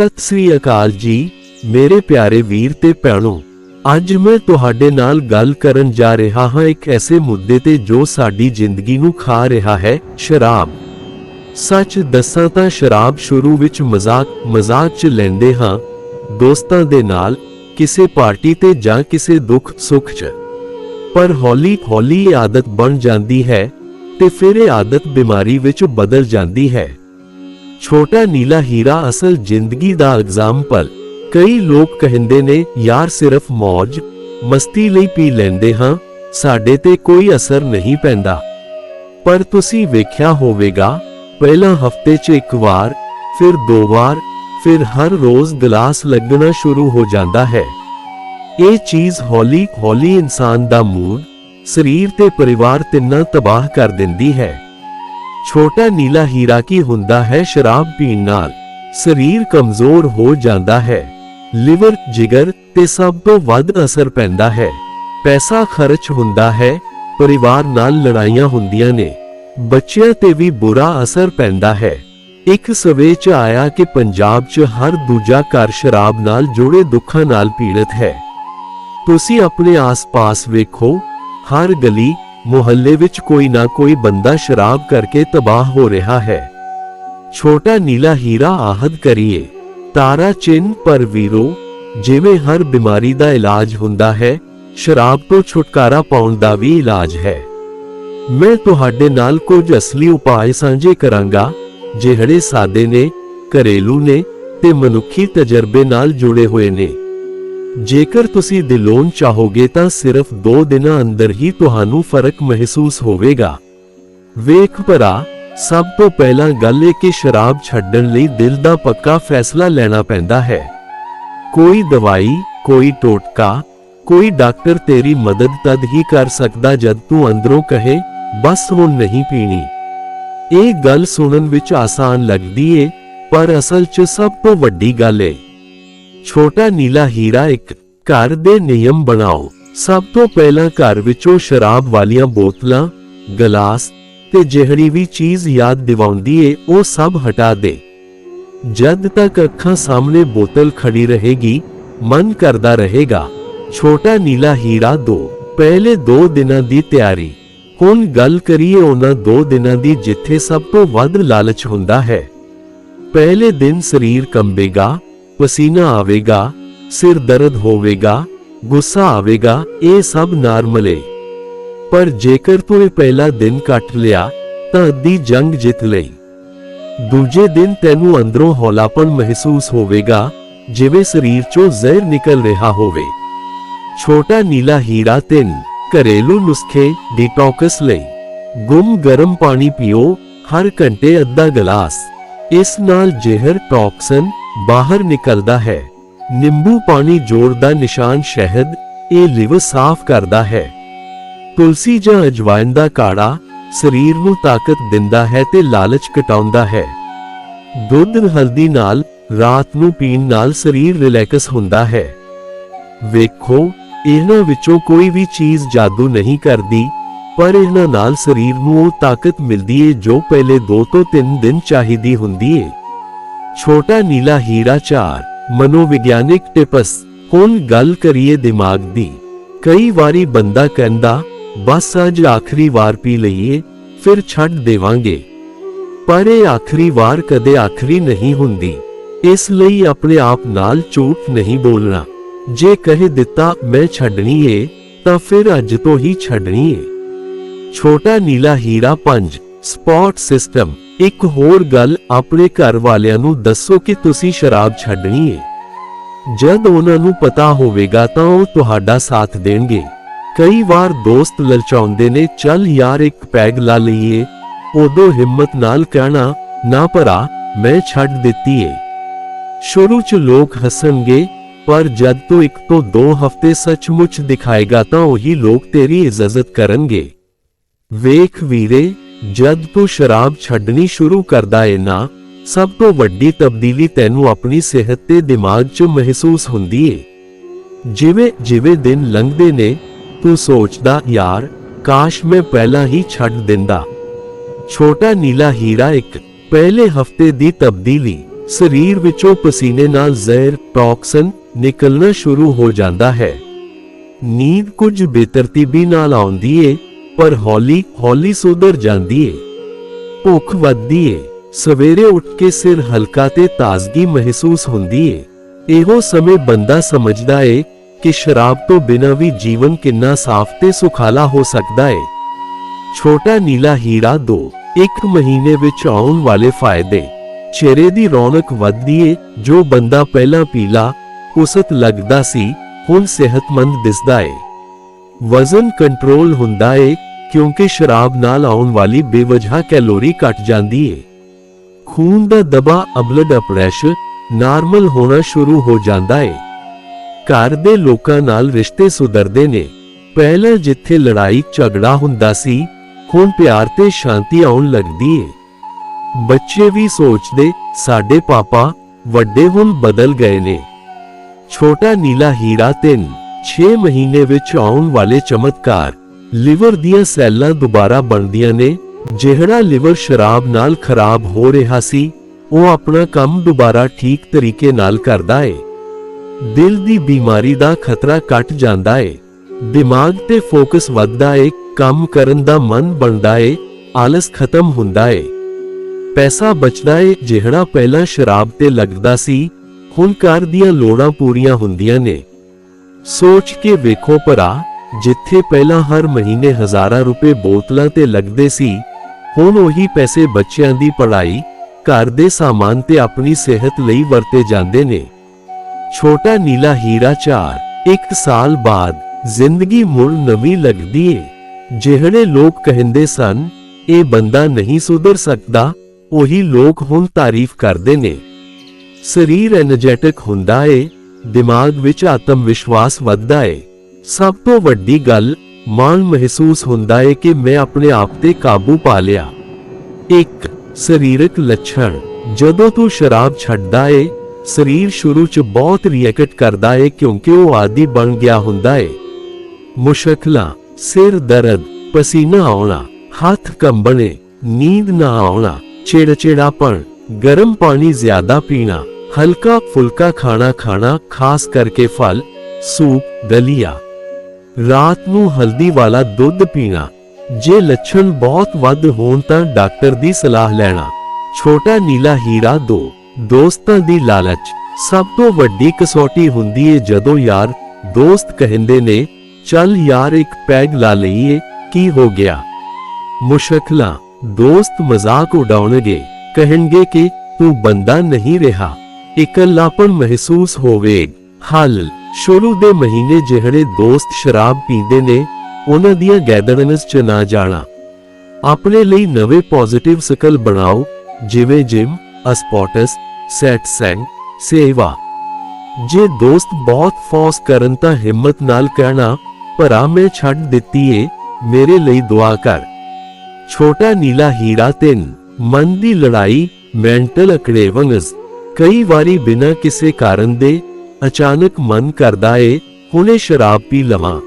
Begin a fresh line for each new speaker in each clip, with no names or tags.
ਸਤਿ ਸ੍ਰੀ ਅਕਾਲ ਜੀ, ਮੇਰੇ ਪਿਆਰੇ ਵੀਰ ਤੇ ਭੈਣੋ, ਅੱਜ ਮੈਂ ਤੁਹਾਡੇ ਨਾਲ ਗੱਲ ਕਰਨ ਜਾ ਰਿਹਾ ਹਾਂ ਇੱਕ ਐਸੇ ਮੁੱਦੇ ਤੇ ਜੋ ਸਾਡੀ ਜ਼ਿੰਦਗੀ ਨੂੰ ਖਾ ਰਿਹਾ ਹੈ, ਸ਼ਰਾਬ। ਸੱਚ ਦੱਸਾਂ ਤਾਂ ਸ਼ਰਾਬ ਸ਼ੁਰੂ ਵਿੱਚ ਮਜ਼ਾਕ ਮਜ਼ਾਕ 'ਚ ਲੈਂਦੇ ਹਾਂ, ਦੋਸਤਾਂ ਦੇ ਨਾਲ, ਕਿਸੇ ਪਾਰਟੀ ਤੇ ਜਾਂ ਕਿਸੇ ਦੁੱਖ ਸੁੱਖ 'ਚ। ਪਰ ਹੌਲੀ ਹੌਲੀ ਇਹ ਆਦਤ ਬਣ ਜਾਂਦੀ ਹੈ ਤੇ ਫਿਰ ਇਹ ਆਦਤ ਬਿਮਾਰੀ ਵਿੱਚ ਬਦਲ ਜਾਂਦੀ ਹੈ। ਛੋਟਾ ਨੀਲਾ ਹੀਰਾ ਅਸਲ ਜ਼ਿੰਦਗੀ ਦਾ ਐਗਜ਼ਾਮਪਲ ਕਈ ਲੋਕ ਕਹਿੰਦੇ ਨੇ, ਯਾਰ, ਸਿਰਫ ਮौज ਮਸਤੀ ਲਈ ਪੀ ਲੈਂਦੇ ਹਾਂ, ਸਾਡੇ ਤੇ ਕੋਈ ਅਸਰ ਨਹੀਂ ਪੈਂਦਾ। ਪਰ ਤੁਸੀਂ ਵੇਖਿਆ ਹੋਵੇਗਾ, ਪਹਿਲਾਂ ਹਫ਼ਤੇ 'ਚ ਇੱਕ ਵਾਰ, ਫਿਰ ਦੋ ਵਾਰ, ਫਿਰ ਹਰ ਰੋਜ਼ ਗਲਾਸ ਲੱਗਣਾ ਸ਼ੁਰੂ ਹੋ ਜਾਂਦਾ ਹੈ। ਇਹ ਚੀਜ਼ ਹੌਲੀ ਹੌਲੀ ਇਨਸਾਨ ਦਾ ਮੂਡ, ਸਰੀਰ ਤੇ ਪਰਿਵਾਰ ਤਿੰਨਾਂ ਤਬਾਹ ਕਰ ਦਿੰਦੀ ਹੈ। ਛੋਟਾ ਨੀਲਾ ਹੀਰਾ ਕੀ ਹੁੰਦਾ ਹੈ ਸ਼ਰਾਬ ਪੀਣ ਨਾਲ ਸਰੀਰ ਕਮਜ਼ੋਰ ਹੋ ਜਾਂਦਾ ਹੈ ਲਿਵਰ ਜਿਗਰ ਤੇ ਸਭ ਤੋਂ ਵੱਧ ਅਸਰ ਪੈਂਦਾ ਹੈ ਪੈਸਾ ਖਰਚ ਹੁੰਦਾ ਹੈ ਪਰਿਵਾਰ ਨਾਲ ਲੜਾਈਆਂ ਹੁੰਦੀਆਂ ਨੇ ਬੱਚਿਆਂ ਤੇ ਵੀ ਬੁਰਾ ਅਸਰ ਪੈਂਦਾ ਹੈ ਇੱਕ ਸਵੇ ਚ ਆਇਆ ਕਿ ਪੰਜਾਬ 'ਚ ਹਰ ਦੂਜਾ ਘਰ ਸ਼ਰਾਬ ਨਾਲ ਜੁੜੇ ਦੁੱਖਾਂ ਨਾਲ ਪੀੜਤ ਹੈ ਤੁਸੀਂ ਆਪਣੇ ਆਸ-ਪਾਸ ਵੇਖੋ ਹਰ ਗਲੀ ਮੁਹੱਲੇ ਵਿੱਚ ਕੋਈ ਨਾ ਕੋਈ ਬੰਦਾ ਸ਼ਰਾਬ ਕਰਕੇ ਤਬਾਹ ਹੋ ਰਿਹਾ ਹੈ। ਛੋਟਾ ਨੀਲਾ ਹੀਰਾ ਆਹਦ ਕਰੀਏ। ਤਾਰਾ ਚਿੰਨ ਪਰ ਵੀਰੋ, ਜਿਵੇਂ ਹਰ ਬਿਮਾਰੀ ਦਾ ਇਲਾਜ ਹੁੰਦਾ ਹੈ, ਸ਼ਰਾਬ ਤੋਂ ਛੁਟਕਾਰਾ ਪਾਉਣ ਦਾ ਵੀ ਇਲਾਜ ਹੈ। ਮੈਂ ਤੁਹਾਡੇ ਨਾਲ ਕੁਝ ਅਸਲੀ ਉਪਾਅ ਸਾਂਝੇ ਕਰਾਂਗਾ, ਜਿਹੜੇ ਸਾਦੇ ਨੇ, ਘਰੇਲੂ ਨੇ ਤੇ ਮਨੁੱਖੀ ਤਜਰਬੇ ਨਾਲ ਜੁੜੇ ਹੋਏ ਨੇ। ਜੇਕਰ ਤੁਸੀਂ ਦਿਲੋਂ ਚਾਹੋਗੇ ਤਾਂ ਸਿਰਫ 2 ਦਿਨਾਂ ਅੰਦਰ ਹੀ ਤੁਹਾਨੂੰ ਫ਼ਰਕ ਮਹਿਸੂਸ ਹੋਵੇਗਾ। ਵੇਖ ਭਰਾ, ਸਭ ਤੋਂ ਪਹਿਲਾਂ ਗੱਲ ਇਹ ਕਿ ਸ਼ਰਾਬ ਛੱਡਣ ਲਈ ਦਿਲ ਦਾ ਪੱਕਾ ਫੈਸਲਾ ਲੈਣਾ ਪੈਂਦਾ ਹੈ। ਕੋਈ ਦਵਾਈ, ਕੋਈ ਟੋਟਕਾ, ਕੋਈ ਡਾਕਟਰ ਤੇਰੀ ਮਦਦ ਤਦ ਹੀ ਕਰ ਸਕਦਾ ਜਦ ਤੂੰ ਅੰਦਰੋਂ ਕਹੇ, ਬਸ ਹੁਣ ਨਹੀਂ ਪੀਣੀ। ਇਹ ਗੱਲ ਸੁਣਨ ਵਿੱਚ ਆਸਾਨ ਲੱਗਦੀ ਏ, ਪਰ ਅਸਲ 'ਚ ਸਭ ਤੋਂ ਵੱਡੀ ਗੱਲ ਏ। ਛੋਟਾ ਨੀਲਾ ਹੀਰਾ ਇੱਕ ਘਰ ਦੇ ਨਿਯਮ ਬਣਾਓ। ਸਭ ਤੋਂ ਪਹਿਲਾਂ ਘਰ ਵਿੱਚੋਂ ਸ਼ਰਾਬ ਵਾਲੀਆਂ ਬੋਤਲਾਂ, ਗਲਾਸ ਤੇ ਜਿਹੜੀ ਵੀ ਚੀਜ਼ ਯਾਦ ਦਿਵਾਉਂਦੀ ਏ, ਉਹ ਸਭ ਹਟਾ ਦੇ। ਜਦ ਤੱਕ ਅੱਖਾਂ ਸਾਹਮਣੇ ਬੋਤਲ ਖੜੀ ਰਹੇਗੀ, ਮਨ ਕਰਦਾ ਰਹੇਗਾ, ਛੋਟਾ ਨੀਲਾ ਹੀਰਾ ਦੋ, ਪਹਿਲੇ 2 ਦਿਨਾਂ ਦੀ ਤਿਆਰੀ। ਹੁਣ ਗੱਲ ਕਰੀਏ ਉਹਨਾਂ 2 ਦਿਨਾਂ ਦੀ ਜਿੱਥੇ ਸਭ ਤੋਂ ਵੱਧ ਲਾਲਚ ਹੁੰਦਾ ਹੈ। ਪਹਿਲੇ ਦਿਨ ਸਰੀਰ ਕੰਬੇਗਾ ਪਸੀਨਾ ਆਵੇਗਾ, ਸਿਰ ਦਰਦ ਹੋਵੇਗਾ, ਗੁੱਸਾ ਆਵੇਗਾ, ਇਹ ਸਭ ਨਾਰਮਲ ਏ। ਪਰ ਜੇਕਰ ਤੂੰ ਇਹ ਪਹਿਲਾ ਦਿਨ ਕੱਟ ਲਿਆ, ਤਾਂ ਅੱਧੀ ਜੰਗ ਜਿੱਤ ਲਈ। ਦੂਜੇ ਦਿਨ ਤੈਨੂੰ ਅੰਦਰੋਂ ਹੌਲਾਪਨ ਮਹਿਸੂਸ ਹੋਵੇਗਾ, ਜਿਵੇਂ ਸਰੀਰ ਚੋਂ ਜ਼ਹਿਰ ਨਿਕਲ ਰਿਹਾ ਹੋਵੇ। ਛੋਟਾ ਨੀਲਾ ਹੀਰਾ ਤਿੰਨ, ਘਰੇਲੂ ਨੁਸਖੇ, ਡੀਟੌਕਸ ਲਈ। ਗੁੰਮ ਗਰਮ ਪਾਣੀ ਪੀਓ, ਹਰ ਘੰਟੇ ਅੱਧਾ ਗਲਾਸ। ਇਸ ਨਾਲ ਜ਼ਹਿਰ, ਟੌਕਸਨ ਬਾਹਰ ਨਿਕਲਦਾ ਹੈ। ਨਿੰਬੂ ਪਾਣੀ ਜੋੜ ਦਾ ਨਿਸ਼ਾਨ ਸ਼ਹਿਦ ਇਹ ਲਿਵਰ ਸਾਫ਼ ਕਰਦਾ ਹੈ। ਤੁਲਸੀ ਜਾਂ ਅਜਵਾਇਨ ਦਾ ਕਾੜਾ ਸਰੀਰ ਨੂੰ ਤਾਕਤ ਦਿੰਦਾ ਹੈ ਤੇ ਲਾਲਚ ਘਟਾਉਂਦਾ ਹੈ। ਦੁੱਧ ਹਲਦੀ ਨਾਲ ਰਾਤ ਨੂੰ ਪੀਣ ਨਾਲ ਸਰੀਰ ਰਿਲੈਕਸ ਹੁੰਦਾ ਹੈ। ਵੇਖੋ, ਇਹਨਾਂ ਵਿੱਚੋਂ ਕੋਈ ਵੀ ਚੀਜ਼ ਜਾਦੂ ਨਹੀਂ ਕਰਦੀ, ਪਰ ਇਹਨਾਂ ਨਾਲ ਸਰੀਰ ਨੂੰ ਉਹ ਤਾਕਤ ਮਿਲਦੀ ਏ ਜੋ ਪਹਿਲੇ 2 ਤੋਂ 3 ਦਿਨ ਚਾਹੀਦੀ ਹੁੰਦੀ ਏ। ਛੋਟਾ ਨੀਲਾ ਹੀਰਾ 4 ਮਨੋਵਿਗਿਆਨਿਕ ਟਿਪਸ, ਹੁਣ ਗੱਲ ਕਰੀਏ ਦਿਮਾਗ ਦੀ। ਕਈ ਵਾਰੀ ਬੰਦਾ ਕਹਿੰਦਾ, ਬਸ ਅੱਜ ਆਖਰੀ ਵਾਰ ਪੀ ਲਈਏ, ਫਿਰ ਛੱਡ ਦੇਵਾਂਗੇ। ਪਰ ਇਹ ਆਖਰੀ ਵਾਰ ਕਦੇ ਆਖਰੀ ਨਹੀਂ ਹੁੰਦੀ। ਇਸ ਲਈ ਆਪਣੇ ਆਪ ਨਾਲ ਝੂਠ ਨਹੀਂ ਬੋਲਣਾ। ਜੇ ਕਹਿ ਦਿੱਤਾ, ਮੈਂ ਛੱਡਣੀ ਏ, ਤਾਂ ਫਿਰ ਅੱਜ ਤੋਂ ਹੀ ਛੱਡਣੀ ਏ। ਛੋਟਾ ਨੀਲਾ ਹੀਰਾ 5 ਸਪੌਟ ਸਿਸਟਮ। ਇੱਕ ਹੋਰ ਗੱਲ ਆਪਣੇ ਘਰ ਵਾਲਿਆਂ ਨੂੰ ਦੱਸੋ ਕਿ ਤੁਸੀਂ ਸ਼ਰਾਬ ਛੱਡਣੀ ਏ। ਜਦ ਉਹਨਾਂ ਨੂੰ ਪਤਾ ਹੋਵੇਗਾ ਤਾਂ ਉਹ ਤੁਹਾਡਾ ਸਾਥ ਦੇਣਗੇ। ਕਈ ਵਾਰ ਦੋਸਤ ਲਲਚਾਉਂਦੇ ਨੇ, ਚੱਲ ਯਾਰ, ਇੱਕ ਪੈਗ ਲਾ ਲਈਏ। ਉਦੋਂ ਹਿੰਮਤ ਨਾਲ ਕਹਿਣਾ, ਨਾ ਭਰਾ, ਮੈਂ ਛੱਡ ਦਿੱਤੀ ਏ। ਸ਼ੁਰੂ 'ਚ ਲੋਕ ਹੱਸਣਗੇ, ਪਰ ਜਦ ਤੂੰ ਇੱਕ ਤੋਂ ਦੋ ਹਫ਼ਤੇ ਸੱਚਮੁੱਚ ਦਿਖਾਏਗਾ ਤਾਂ ਉਹੀ ਲੋਕ ਤੇਰੀ ਇੱਜ਼ਤ ਕਰਨਗੇ। ਵੇਖ ਵੀਰੇ ਜਦ ਤੂੰ ਸ਼ਰਾਬ ਛੱਡਣੀ ਸ਼ੁਰੂ ਕਰਦਾ ਏ ਨਾ, ਸਭ ਤੋਂ ਵੱਡੀ ਤਬਦੀਲੀ ਤੈਨੂੰ ਆਪਣੀ ਸਿਹਤ ਤੇ ਦਿਮਾਗ 'ਚ ਮਹਿਸੂਸ ਹੁੰਦੀ ਏ। ਜਿਵੇਂ ਜਿਵੇਂ ਦਿਨ ਲੰਘਦੇ ਨੇ, ਤੂੰ ਸੋਚਦਾ, ਯਾਰ, ਕਾਸ਼ ਮੈਂ ਪਹਿਲਾਂ ਹੀ ਛੱਡ ਦਿੰਦਾ। ਛੋਟਾ ਨੀਲਾ ਹੀਰਾ ਇੱਕ ਪਹਿਲੇ ਹਫ਼ਤੇ ਦੀ ਤਬਦੀਲੀ, ਸਰੀਰ ਵਿੱਚੋਂ ਪਸੀਨੇ ਨਾਲ ਜ਼ਹਿਰ, ਟੌਕਸਨ ਨਿਕਲਣਾ ਸ਼ੁਰੂ ਹੋ ਜਾਂਦਾ ਹੈ। ਨੀਂਦ ਕੁਝ ਬੇਤਰਤੀਬੀ ਨਾਲ ਆਉਂਦੀ ਏ ਪਰ ਹੌਲੀ ਹੌਲੀ ਸੁਧਰ ਜਾਂਦੀ ਏ। ਭੁੱਖ ਵੱਧਦੀ ਏ। ਸਵੇਰੇ ਉੱਠ ਕੇ ਸਿਰ ਹਲਕਾ ਤੇ ਤਾਜ਼ਗੀ ਮਹਿਸੂਸ ਹੁੰਦੀ ਏ। ਇਹੋ ਸਮੇਂ ਬੰਦਾ ਸਮਝਦਾ ਏ ਕਿ ਸ਼ਰਾਬ ਤੋਂ ਬਿਨਾਂ ਵੀ ਜੀਵਨ ਕਿੰਨਾ ਸਾਫ਼ ਤੇ ਸੁਖਾਲਾ ਹੋ ਸਕਦਾ ਏ। ਛੋਟਾ ਨੀਲਾ ਹੀਰਾ 2 ਇੱਕ ਮਹੀਨੇ ਵਿੱਚ ਆਉਣ ਵਾਲੇ ਫਾਇਦੇ। ਚਿਹਰੇ ਦੀ ਰੌਣਕ ਵੱਧਦੀ ਏ, ਜੋ ਬੰਦਾ ਪਹਿਲਾਂ ਪੀਲਾ ਕੁਸਤ ਲੱਗਦਾ ਸੀ, ਹੁਣ ਸਿਹਤਮੰਦ ਦਿਸਦਾ ਏ। ਵਜ਼ਨ ਕੰਟਰੋਲ ਹੁੰਦਾ ਏ ਕਿਉਂਕਿ ਸ਼ਰਾਬ ਨਾਲ ਆਉਣ ਵਾਲੀ ਬੇਵਜ੍ਹਾ ਕੈਲੋਰੀ ਘਟ ਜਾਂਦੀ ਏ। ਖੂਨ ਦਾ ਦਬਾਅ ਬਲੱਡ ਪ੍ਰੈਸ਼ਰ ਨਾਰਮਲ ਹੋਣਾ ਸ਼ੁਰੂ ਹੋ ਜਾਂਦਾ ਏ। ਘਰ ਦੇ ਲੋਕਾਂ ਨਾਲ ਰਿਸ਼ਤੇ ਸੁਧਰਦੇ ਨੇ। ਪਹਿਲਾਂ ਜਿੱਥੇ ਲੜਾਈ ਝਗੜਾ ਹੁੰਦਾ ਸੀ, ਹੁਣ ਪਿਆਰ ਤੇ ਸ਼ਾਂਤੀ ਆਉਣ ਲੱਗਦੀ ਏ। ਬੱਚੇ ਵੀ ਸੋਚਦੇ, ਸਾਡੇ ਪਾਪਾ ਵੱਡੇ ਹੁਣ ਬਦਲ ਗਏ ਨੇ। ਛੋਟਾ ਨੀਲਾ ਹੀਰਾ 3 6 ਮਹੀਨੇ ਵਿੱਚ ਆਉਣ ਵਾਲੇ ਚਮਤਕਾਰ ਲਿਵਰ ਦੀਆਂ ਸੈੱਲਾਂ ਦੁਬਾਰਾ ਬਣਦੀਆਂ ਨੇ। ਜਿਹੜਾ ਲਿਵਰ ਸ਼ਰਾਬ ਨਾਲ ਖਰਾਬ ਹੋ ਰਿਹਾ ਸੀ, ਉਹ ਆਪਣਾ ਕੰਮ ਦੁਬਾਰਾ ਠੀਕ ਤਰੀਕੇ ਨਾਲ ਕਰਦਾ ਏ। ਦਿਲ ਦੀ ਬਿਮਾਰੀ ਦਾ ਖਤਰਾ ਘਟ ਜਾਂਦਾ ਏ। ਦਿਮਾਗ ਤੇ ਫੋਕਸ ਵੱਧਦਾ ਏ, ਕੰਮ ਕਰਨ ਦਾ ਮਨ ਬਣਦਾ ਏ, ਆਲਸ ਖਤਮ ਹੁੰਦਾ ਏ। ਪੈਸਾ ਬਚਦਾ ਏ, ਜਿਹੜਾ ਪਹਿਲਾਂ ਸ਼ਰਾਬ ਤੇ ਲੱਗਦਾ ਸੀ, ਹੁਣ ਘਰ ਦੀਆਂ ਲੋੜਾਂ ਪੂਰੀਆਂ ਹੁੰਦੀਆਂ ਨੇ। ਸੋਚ ਕੇ ਵੇਖੋ ਭਰਾ ਜਿੱਥੇ ਪਹਿਲਾਂ ਹਰ ਮਹੀਨੇ ਹਜ਼ਾਰਾਂ ਰੁਪਏ ਬੋਤਲਾਂ ਤੇ ਲੱਗਦੇ ਸੀ, ਹੁਣ ਉਹੀ ਪੈਸੇ ਬੱਚਿਆਂ ਦੀ ਪੜ੍ਹਾਈ, ਘਰ ਦੇ ਸਾਮਾਨ ਤੇ ਆਪਣੀ ਸਿਹਤ ਲਈ ਵਰਤੇ ਜਾਂਦੇ ਨੇ। ਛੋਟਾ ਨੀਲਾ ਹੀਰਾ ਚਾਰ, ਇੱਕ ਸਾਲ ਬਾਅਦ ਜ਼ਿੰਦਗੀ ਮੁੜ ਨਵੀਂ ਲੱਗਦੀ ਏ। ਜਿਹੜੇ ਲੋਕ ਕਹਿੰਦੇ ਸਨ, ਇਹ ਬੰਦਾ ਨਹੀਂ ਸੁਧਰ ਸਕਦਾ, ਉਹੀ ਲੋਕ ਹੁਣ ਤਾਰੀਫ ਕਰਦੇ ਨੇ। ਸਰੀਰ ਐਨਰਜੈਟਿਕ ਹੁੰਦਾ ਏ, ਦਿਮਾਗ ਵਿੱਚ ਆਤਮ ਵਿਸ਼ਵਾਸ ਵੱਧਦਾ ਏ। ਸਭ ਤੋਂ ਵੱਡੀ ਗੱਲ ਮਾਣ ਮਹਿਸੂਸ ਹੁੰਦਾ ਹੈ ਕਿ ਮੈਂ ਆਪਣੇ ਆਪ ਤੇ ਕਾਬੂ ਪਾ ਲਿਆ। ਇੱਕ, ਸਰੀਰਕ ਲੱਛਣ। ਜਦੋਂ ਤੂੰ ਸ਼ਰਾਬ ਛੱਡਦਾ ਏ, ਸਰੀਰ ਸ਼ੁਰੂ 'ਚ ਬਹੁਤ ਰਿਐਕਟ ਕਰਦਾ ਏ ਕਿਉਂਕਿ ਉਹ ਆਦੀ ਬਣ ਗਿਆ ਹੁੰਦਾ ਏ। ਮੁਸ਼ਕਲਾਂ, ਸਿਰ ਦਰਦ, ਪਸੀਨਾ ਆਉਣਾ, ਹੱਥ ਕੰਬਣੇ, ਨੀਂਦ ਨਾ ਆਉਣਾ, ਚਿੜਚਿੜਾਪਣ, ਗਰਮ ਪਾਣੀ ਜ਼ਿਆਦਾ ਪੀਣਾ ਹਲਕਾ ਫੁਲਕਾ ਖਾਣਾ ਖਾਣਾ, ਖਾਸ ਕਰਕੇ ਫਲ, ਸੂਪ, ਦਲੀਆ। ਰਾਤ ਨੂੰ ਹਲਦੀ ਵਾਲਾ ਦੁੱਧ ਪੀਣਾ। ਜੇ ਲੱਛਣ ਬਹੁਤ ਵੱਧ ਹੋਣ ਤਾਂ ਡਾਕਟਰ ਦੀ ਸਲਾਹ ਲੈਣਾ। ਛੋਟਾ ਨੀਲਾ ਹੀਰਾ ਦੋ। ਦੋਸਤਾਂ ਦੀ ਲਾਲਚ। ਸਭ ਤੋਂ ਵੱਡੀ ਕਸੌਟੀ ਹੁੰਦੀ ਏ ਜਦੋਂ ਯਾਰ ਦੋਸਤ ਕਹਿੰਦੇ ਨੇ, ਚੱਲ ਯਾਰ ਇੱਕ ਪੈਗ ਲਾ ਲਈਏ, ਕੀ ਹੋ ਗਿਆ? ਮੁਸ਼ਕਲਾਂ। ਦੋਸਤ ਮਜ਼ਾਕ ਉਡਾਉਣਗੇ। ਕਹਿਣਗੇ ਕਿ ਤੂੰ ਬੰਦਾ ਨਹੀਂ ਰਿਹਾ। ਇਕੱਲਾਪਨ ਮਹਿਸੂਸ ਹੋਵੇ ਹੱਲ। ਸ਼ੁਰੂ ਦੇ ਮਹੀਨੇ ਜਿਹੜੇ ਦੋਸਤ ਸ਼ਰਾਬ ਪੀਂਦੇ ਨੇ, ਉਹਨਾਂ ਦੀਆਂ ਗੈਦਰਨਸ ਚ ਨਾ ਜਾਣਾ। ਆਪਣੇ ਲਈ ਨਵੇਂ ਪੋਜ਼ਿਟਿਵ ਸਕਲ ਬਣਾਓ, ਜਿਵੇਂ ਜਿਮ ਅਸਪੋਰਟਸ ਸੈਟ ਸੈਂਗ, ਸੇਵਾ। ਜੇ ਦੋਸਤ ਬਹੁਤ ਫੋਰਸ ਕਰਨ ਤਾਂ ਹਿੰਮਤ ਨਾਲ ਕਹਿਣਾ, ਭਰਾ, ਮੈਂ ਛੱਡ ਦਿੱਤੀ ਏ, ਮੇਰੇ ਲਈ ਦੁਆ ਕਰ। ਛੋਟਾ ਨੀਲਾ ਹੀਰਾ ਤਿੰਨ, ਮਨ ਦੀ ਲੜਾਈ ਮੈਂਟਲ ਅਕੜੇਵੰਗਸ। ਕਈ ਵਾਰੀ ਬਿਨਾਂ ਕਿਸੇ ਕਾਰਨ ਦੇ ਅਚਾਨਕ ਮਨ ਕਰਦਾ ਏ, ਹੁਣੇ ਸ਼ਰਾਬ ਪੀ ਲਵਾਂ।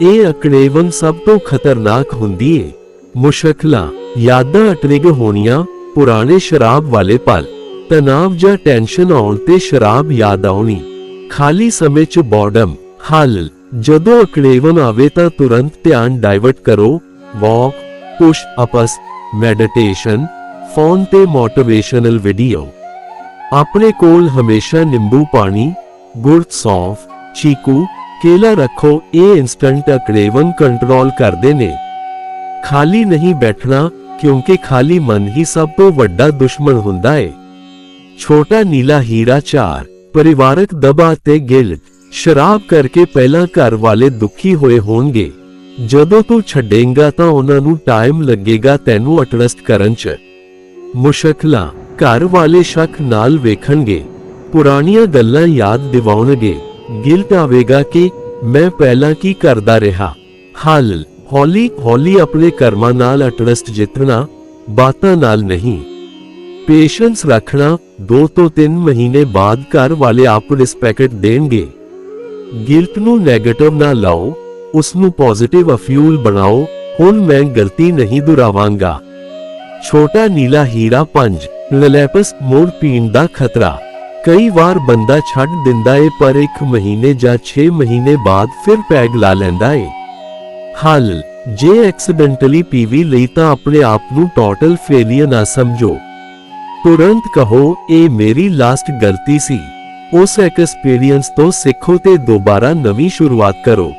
ਇਹ ਅਕੜੇਵਨ ਸਭ ਤੋਂ ਖਤਰਨਾਕ ਹੁੰਦੀ ਏ। ਮੁਸ਼ਕਲਾਂ, ਯਾਦਾਂ ਅਟਰਿਗ ਹੋਣੀਆਂ, ਪੁਰਾਣੇ ਸ਼ਰਾਬ ਵਾਲੇ ਪਲ। ਤਣਾਵ ਜਾਂ ਟੈਨਸ਼ਨ ਆਉਣ ਤੇ ਸ਼ਰਾਬ ਯਾਦ ਆਉਣੀ। ਖਾਲੀ ਸਮੇਂ 'ਚ ਬੋਰਡਮ ਹੱਲ। ਜਦੋਂ ਅਕੜੇਵਨ ਆਵੇ ਤਾਂ ਤੁਰੰਤ ਧਿਆਨ ਡਾਇਵਰਟ ਕਰੋ। Walk, push ups, meditation, phone ਤੇ ਮੋਟੀਵੇਸ਼ਨਲ ਵੀਡੀਓ। ਆਪਣੇ ਕੋਲ ਹਮੇਸ਼ਾ ਨਿੰਬੂ ਪਾਣੀ ਗੁੜ ਸੌਂਫ, ਚੀਕੂ, ਕੇਲਾ ਰੱਖੋ, ਇਹ ਇਨਸਟੰਟ ਅਕੜੇਵਨ ਕੰਟਰੋਲ ਕਰਦੇ ਨੇ। ਖਾਲੀ ਨਹੀਂ ਬੈਠਣਾ, ਕਿਉਂਕਿ ਖਾਲੀ ਮਨ ਹੀ ਸਭ ਤੋਂ ਵੱਡਾ ਦੁਸ਼ਮਣ ਹੁੰਦਾ ਹੈ ਛੋਟਾ ਨੀਲਾ ਹੀਰਾ 4 ਪਰਿਵਾਰਕ ਦਬਾ ਤੇ ਗਿਲਟ ਸ਼ਰਾਬ ਕਰਕੇ ਪਹਿਲਾਂ ਘਰ ਵਾਲੇ ਦੁਖੀ ਹੋਏ ਹੋਣਗੇ। ਜਦੋਂ ਤੂੰ ਛੱਡੇਂਗਾ ਤਾਂ ਉਹਨਾਂ ਨੂੰ ਟਾਈਮ ਲੱਗੇਗਾ ਤੈਨੂੰ ਅਟਰਸਟ ਕਰਨ 'ਚ। ਮੁਸ਼ਕਲਾਂ ਘਰ ਵਾਲੇ ਸ਼ੱਕ ਨਾਲ ਵੇਖਣਗੇ। ਪੁਰਾਣੀਆਂ ਗੱਲਾਂ ਯਾਦ ਦਿਵਾਉਣਗੇ। ਗਿਲਟ ਆਵੇਗਾ ਕਿ ਮੈਂ ਪਹਿਲਾਂ ਕੀ ਕਰਦਾ ਰਿਹਾ। ਹੱਲ, ਹੌਲੀ ਹੌਲੀ ਆਪਣੇ ਕਰਮਾਂ ਨਾਲ ਅਟਰਸਟ ਜਿੱਤਣਾ, ਬਾਤਾਂ ਨਾਲ ਨਹੀਂ। ਪੇਸ਼ੈਂਸ ਰੱਖਣਾ 2 ਤੋਂ 3 ਮਹੀਨੇ ਬਾਅਦ ਘਰ ਵਾਲੇ ਆਪ ਰਿਸਪੈਕਟ ਦੇਣਗੇ। ਗਿਲਟ ਨੂੰ 네ਗੇਟਿਵ ਨਾ ਲਾਓ ਉਸ ਨੂੰ ਪੋਜ਼ਿਟਿਵ ਅਫਿਊਲ ਬਣਾਓ, ਹੁਣ ਮੈਂ ਗਲਤੀ ਨਹੀਂ ਦੁਹਰਾਵਾਂਗਾ। ਛੋਟਾ ਨੀਲਾ ਹੀਰਾ 5 ਲਲੈਪਸ ਮੋੜ ਪੀਣ ਦਾ ਖਤਰਾ। ਕਈ ਵਾਰ ਬੰਦਾ ਛੱਡ ਦਿੰਦਾ ਏ, ਪਰ ਇੱਕ ਮਹੀਨੇ ਜਾਂ 6 ਮਹੀਨੇ ਬਾਅਦ ਫਿਰ ਪੈਗ ਲਾ ਲੈਂਦਾ ਏ। ਹੱਲ, ਜੇ ਐਕਸੀਡੈਂਟਲੀ ਪੀਵੀ ਲਈ ਤਾਂ ਆਪਣੇ ਆਪ ਨੂੰ ਟੋਟਲ ਫੇਲੀਅਰ ਨਾ ਸਮਝੋ। ਤੁਰੰਤ ਕਹੋ, ਇਹ ਮੇਰੀ ਲਾਸਟ ਗਲਤੀ ਸੀ। ਉਸ ਐਕਸਪੀਰੀਅੰਸ ਤੋਂ ਸਿੱਖੋ ਤੇ ਦੁਬਾਰਾ ਨਵੀਂ ਸ਼ੁਰੂਆਤ ਕਰੋ।